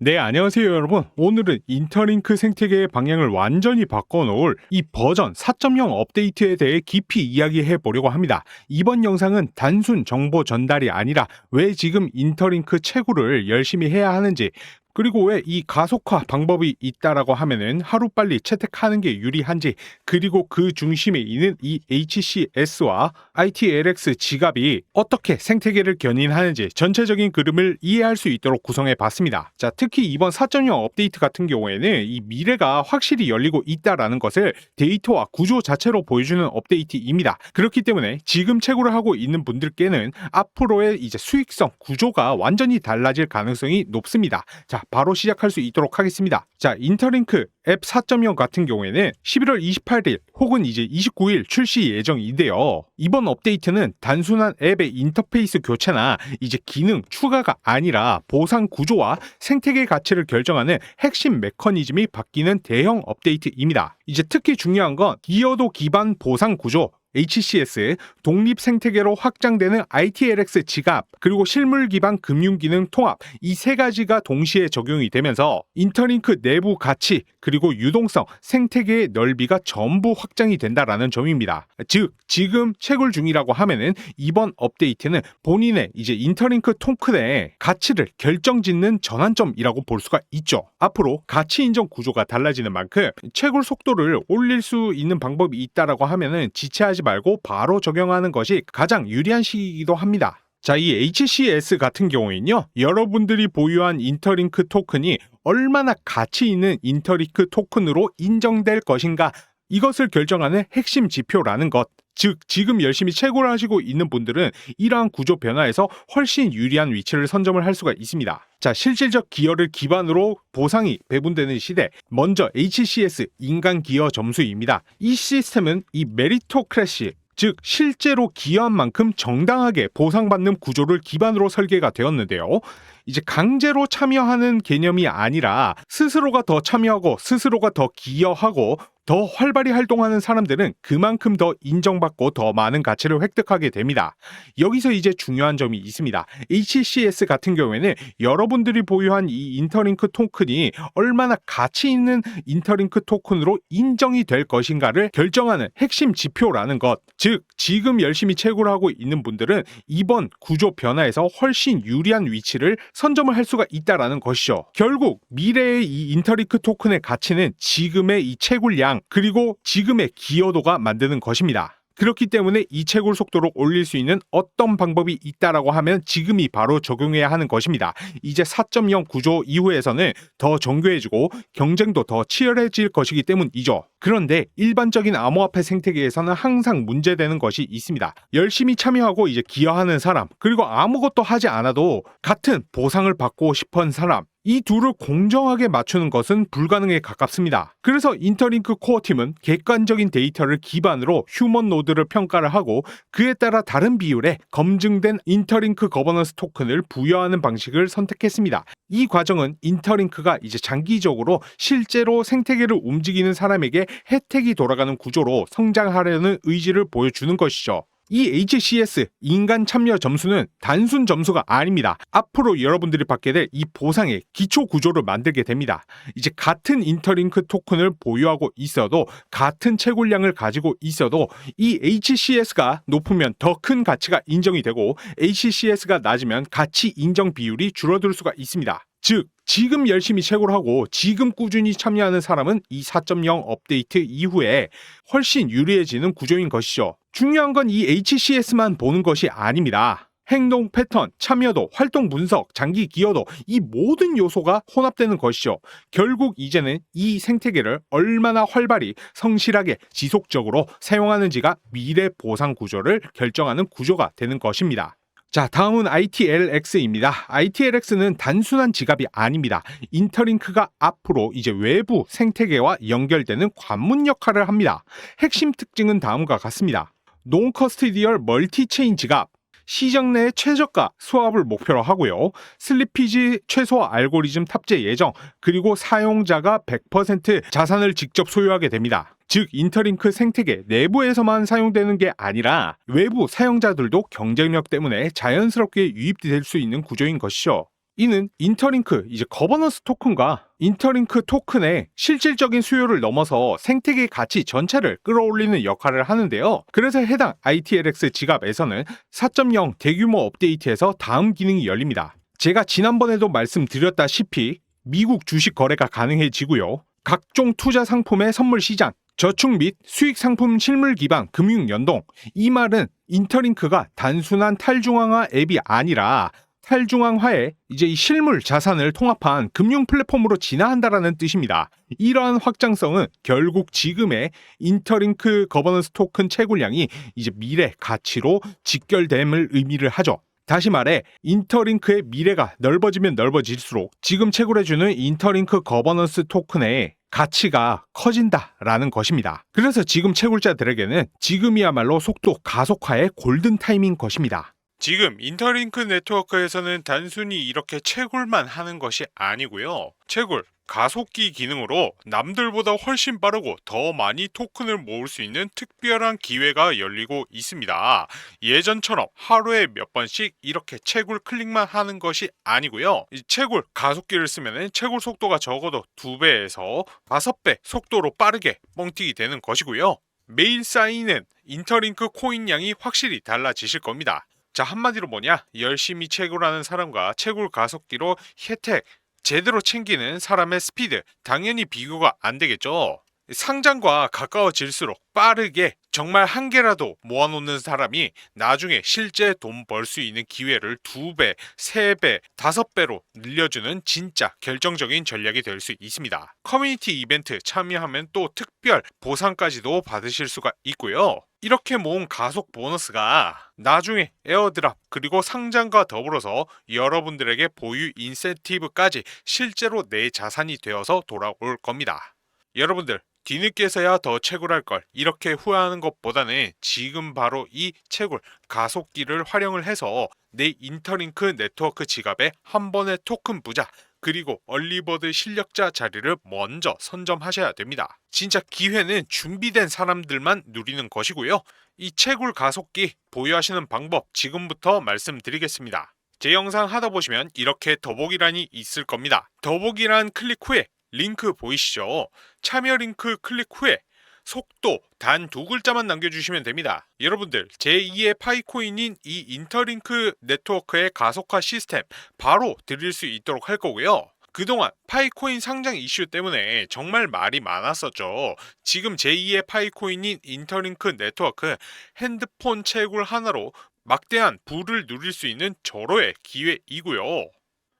네, 안녕하세요, 여러분. 오늘은 인터링크 생태계의 방향을 완전히 바꿔놓을 이 버전 4.0 업데이트에 대해 깊이 이야기해 보려고 합니다. 이번 영상은 단순 정보 전달이 아니라 왜 지금 인터링크 채굴을 열심히 해야 하는지, 그리고 왜 이 가속화 방법이 있다라고 하면은 하루빨리 채택하는 게 유리한지, 그리고 그 중심에 있는 이 HCS와 ITLX 지갑이 어떻게 생태계를 견인하는지 전체적인 그림을 이해할 수 있도록 구성해 봤습니다. 자, 특히 이번 4.0 업데이트 같은 경우에는 이 미래가 확실히 열리고 있다라는 것을 데이터와 구조 자체로 보여주는 업데이트입니다. 그렇기 때문에 지금 채굴을 하고 있는 분들께는 앞으로의 이제 수익성 구조가 완전히 달라질 가능성이 높습니다. 자, 바로 시작할 수 있도록 하겠습니다. 자, 인터링크 앱 4.0 같은 경우에는 11월 28일 혹은 이제 29일 출시 예정인데요. 이번 업데이트는 단순한 앱의 인터페이스 교체나 이제 기능 추가가 아니라 보상 구조와 생태계 가치를 결정하는 핵심 메커니즘이 바뀌는 대형 업데이트입니다. 이제 특히 중요한 건 기여도 기반 보상 구조 HCS, 독립 생태계로 확장되는 ITLX 지갑, 그리고 실물 기반 금융 기능 통합 이 세 가지가 동시에 적용이 되면서 인터링크 내부 가치 그리고 유동성, 생태계의 넓이가 전부 확장이 된다라는 점입니다. 즉 지금 채굴 중이라고 하면은 이번 업데이트는 본인의 이제 인터링크 토큰의 가치를 결정짓는 전환점이라고 볼 수가 있죠. 앞으로 가치 인정 구조가 달라지는 만큼 채굴 속도를 올릴 수 있는 방법이 있다라고 하면은 지체하지 말고 바로 적용하는 것이 가장 유리한 시기이기도 합니다. 자, 이 HCS 같은 경우에는요, 여러분들이 보유한 인터링크 토큰이 얼마나 가치 있는 인터링크 토큰으로 인정될 것인가, 이것을 결정하는 핵심 지표라는 것. 즉, 지금 열심히 채굴을 하시고 있는 분들은 이러한 구조 변화에서 훨씬 유리한 위치를 선점을 할 수가 있습니다. 자, 실질적 기여를 기반으로 보상이 배분되는 시대. 먼저 HCS 인간 기여 점수입니다. 이 시스템은 이 메리토크래시 즉 실제로 기여한 만큼 정당하게 보상받는 구조를 기반으로 설계가 되었는데요. 이제 강제로 참여하는 개념이 아니라 스스로가 더 참여하고 스스로가 더 기여하고 더 활발히 활동하는 사람들은 그만큼 더 인정받고 더 많은 가치를 획득하게 됩니다. 여기서 이제 중요한 점이 있습니다. HCS 같은 경우에는 여러분들이 보유한 이 인터링크 토큰이 얼마나 가치 있는 인터링크 토큰으로 인정이 될 것인가를 결정하는 핵심 지표라는 것. 즉, 지금 열심히 채굴하고 있는 분들은 이번 구조 변화에서 훨씬 유리한 위치를 선점을 할 수가 있다라는 것이죠. 결국 미래의 이 인터링크 토큰의 가치는 지금의 이 채굴량 그리고 지금의 기여도가 만드는 것입니다. 그렇기 때문에 이 채굴 속도를 올릴 수 있는 어떤 방법이 있다라고 하면 지금이 바로 적용해야 하는 것입니다. 이제 4.0 구조 이후에서는 더 정교해지고 경쟁도 더 치열해질 것이기 때문이죠. 그런데 일반적인 암호화폐 생태계에서는 항상 문제되는 것이 있습니다. 열심히 참여하고 이제 기여하는 사람, 그리고 아무것도 하지 않아도 같은 보상을 받고 싶은 사람, 이 둘을 공정하게 맞추는 것은 불가능에 가깝습니다. 그래서 인터링크 코어 팀은 객관적인 데이터를 기반으로 휴먼 노드를 평가를 하고 그에 따라 다른 비율의 검증된 인터링크 거버넌스 토큰을 부여하는 방식을 선택했습니다. 이 과정은 인터링크가 이제 장기적으로 실제로 생태계를 움직이는 사람에게 혜택이 돌아가는 구조로 성장하려는 의지를 보여주는 것이죠. 이 HCS 인간 참여 점수는 단순 점수가 아닙니다. 앞으로 여러분들이 받게 될 이 보상의 기초 구조를 만들게 됩니다. 이제 같은 인터링크 토큰을 보유하고 있어도 같은 채굴량을 가지고 있어도 이 HCS가 높으면 더 큰 가치가 인정이 되고 HCS가 낮으면 가치 인정 비율이 줄어들 수가 있습니다. 즉 지금 열심히 채굴 하고 지금 꾸준히 참여하는 사람은 이 4.0 업데이트 이후에 훨씬 유리해지는 구조인 것이죠. 중요한 건 이 HCS만 보는 것이 아닙니다. 행동 패턴, 참여도, 활동 분석, 장기 기여도 이 모든 요소가 혼합되는 것이죠. 결국 이제는 이 생태계를 얼마나 활발히 성실하게 지속적으로 사용하는지가 미래 보상 구조를 결정하는 구조가 되는 것입니다. 자, 다음은 ITLX입니다. ITLX는 단순한 지갑이 아닙니다. 인터링크가 앞으로 이제 외부 생태계와 연결되는 관문 역할을 합니다. 핵심 특징은 다음과 같습니다. 논커스티디얼 멀티체인 지갑, 시장 내 최저가 수합을 목표로 하고요. 슬리피지 최소 알고리즘 탑재 예정, 그리고 사용자가 100% 자산을 직접 소유하게 됩니다. 즉 인터링크 생태계 내부에서만 사용되는 게 아니라 외부 사용자들도 경쟁력 때문에 자연스럽게 유입될 수 있는 구조인 것이죠. 이는 인터링크 이제 거버넌스 토큰과 인터링크 토큰의 실질적인 수요를 넘어서 생태계 가치 전체를 끌어올리는 역할을 하는데요. 그래서 해당 ITLX 지갑에서는 4.0 대규모 업데이트에서 다음 기능이 열립니다. 제가 지난번에도 말씀드렸다시피 미국 주식 거래가 가능해지고요. 각종 투자 상품의 선물 시장, 저축 및 수익 상품 실물 기반 금융 연동. 이 말은 인터링크가 단순한 탈중앙화 앱이 아니라 탈중앙화에 이제 이 실물 자산을 통합한 금융 플랫폼으로 진화한다라는 뜻입니다. 이러한 확장성은 결국 지금의 인터링크 거버넌스 토큰 채굴량이 이제 미래 가치로 직결됨을 의미를 하죠. 다시 말해 인터링크의 미래가 넓어지면 넓어질수록 지금 채굴해주는 인터링크 거버넌스 토큰의 가치가 커진다라는 것입니다. 그래서 지금 채굴자들에게는 지금이야말로 속도 가속화의 골든 타임인 것입니다. 지금 인터링크 네트워크에서는 단순히 이렇게 채굴만 하는 것이 아니고요. 채굴, 가속기 기능으로 남들보다 훨씬 빠르고 더 많이 토큰을 모을 수 있는 특별한 기회가 열리고 있습니다. 예전처럼 하루에 몇 번씩 이렇게 채굴 클릭만 하는 것이 아니고요. 이 채굴 가속기를 쓰면 채굴 속도가 적어도 2배에서 5배 속도로 빠르게 뻥튀기 되는 것이고요. 매일 쌓이는 인터링크 코인 양이 확실히 달라지실 겁니다. 자 한마디로 뭐냐 열심히 채굴하는 사람과 채굴 가속기로 혜택 제대로 챙기는 사람의 스피드 당연히 비교가 안 되겠죠. 상장과 가까워질수록 빠르게 정말 한 개라도 모아놓는 사람이 나중에 실제 돈 벌 수 있는 기회를 두 배, 세 배, 다섯 배로 늘려주는 진짜 결정적인 전략이 될 수 있습니다. 커뮤니티 이벤트 참여하면 또 특별 보상까지도 받으실 수가 있고요. 이렇게 모은 가속 보너스가 나중에 에어드랍 그리고 상장과 더불어서 여러분들에게 보유 인센티브까지 실제로 내 자산이 되어서 돌아올 겁니다. 여러분들 뒤늦게서야 더 채굴할 걸 이렇게 후회하는 것보다는 지금 바로 이 채굴 가속기를 활용을 해서 내 인터링크 네트워크 지갑에 한 번의 토큰 부자 그리고 얼리버드 실력자 자리를 먼저 선점하셔야 됩니다. 진짜 기회는 준비된 사람들만 누리는 것이고요. 이 채굴 가속기 보유하시는 방법 지금부터 말씀드리겠습니다. 제 영상 하다 보시면 이렇게 더보기란이 있을 겁니다. 더보기란 클릭 후에 링크 보이시죠? 참여 링크 클릭 후에 속도 단 두 글자만 남겨주시면 됩니다. 여러분들 제2의 파이코인인 이 인터링크 네트워크의 가속화 시스템 바로 드릴 수 있도록 할 거고요. 그동안 파이코인 상장 이슈 때문에 정말 말이 많았었죠. 지금 제2의 파이코인인 인터링크 네트워크 핸드폰 채굴 하나로 막대한 부를 누릴 수 있는 절호의 기회이고요.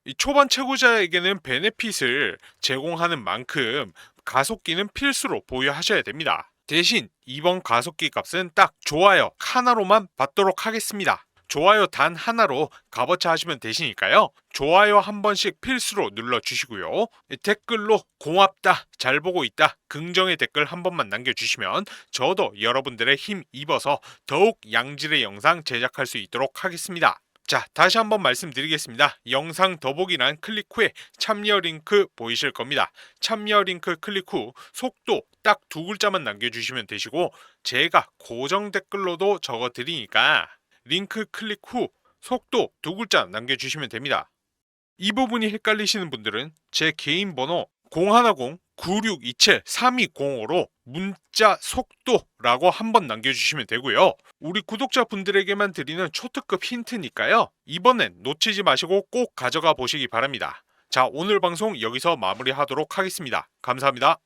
이 초반 채굴자에게는 베네핏을 제공하는 만큼 가속기는 필수로 보유하셔야 됩니다. 대신 이번 가속기 값은 딱 좋아요 하나로만 받도록 하겠습니다. 좋아요 단 하나로 값어치 하시면 되시니까요. 좋아요 한 번씩 필수로 눌러주시고요. 댓글로 고맙다, 잘 보고 있다, 긍정의 댓글 한 번만 남겨주시면 저도 여러분들의 힘 입어서 더욱 양질의 영상 제작할 수 있도록 하겠습니다. 자, 다시 한번 말씀드리겠습니다. 영상 더보기란 클릭 후에 참여 링크 보이실 겁니다. 참여 링크 클릭 후 속도 딱 두 글자만 남겨주시면 되시고 제가 고정 댓글로도 적어 드리니까 링크 클릭 후 속도 두 글자 남겨주시면 됩니다. 이 부분이 헷갈리시는 분들은 제 개인 번호 010-9627-3205로 문자 속도라고 한 번 남겨주시면 되고요. 우리 구독자분들에게만 드리는 초특급 힌트니까요. 이번엔 놓치지 마시고 꼭 가져가 보시기 바랍니다. 자, 오늘 방송 여기서 마무리하도록 하겠습니다. 감사합니다.